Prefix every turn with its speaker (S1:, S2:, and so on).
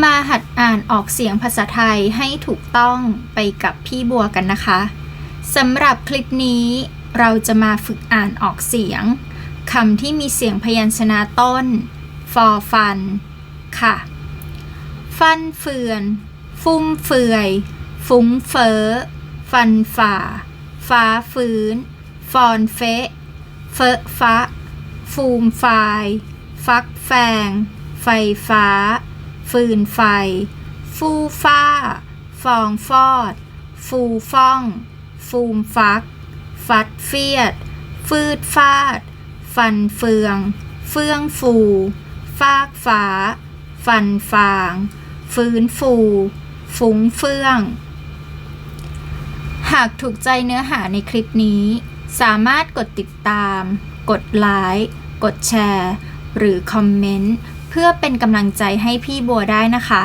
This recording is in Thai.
S1: มาหัดอ่านออกเสียงภาษาไทยให้ถูกต้องไปกับพี่บัวกันนะคะสำหรับคลิปนี้เราจะมาฝึกอ่านออกเสียงคำที่มีเสียงพยัญชนะต้นฟอฟัน ค่ะ ฟันเฟือน ฟุ่มเฟือย ฟุ้งเฟ้อ ฟันฝ่า ฟ้าฟื้น ฟอนเฟะเฟอะฟ้าฟูมไฟาย ฟักแฟง ไฟฟ้า ฟืนไฟ ฟูฟ้า ฟองฟอด ฟูฟ่อง ฟูมฟัก ฟัดเฟียด ฟืดฟาด ฟันเฟือง เฟื่องฟู ฟากฟ้า ฟันฟาง ฟื้นฟู ฟุ้งเฟื่อง หากถูกใจเนื้อหาในคลิปนี้ สามารถกดติดตาม กดไลค์ กดแชร์ หรือคอมเมนต์ เพื่อเป็นกำลังใจให้พี่บัวได้นะคะ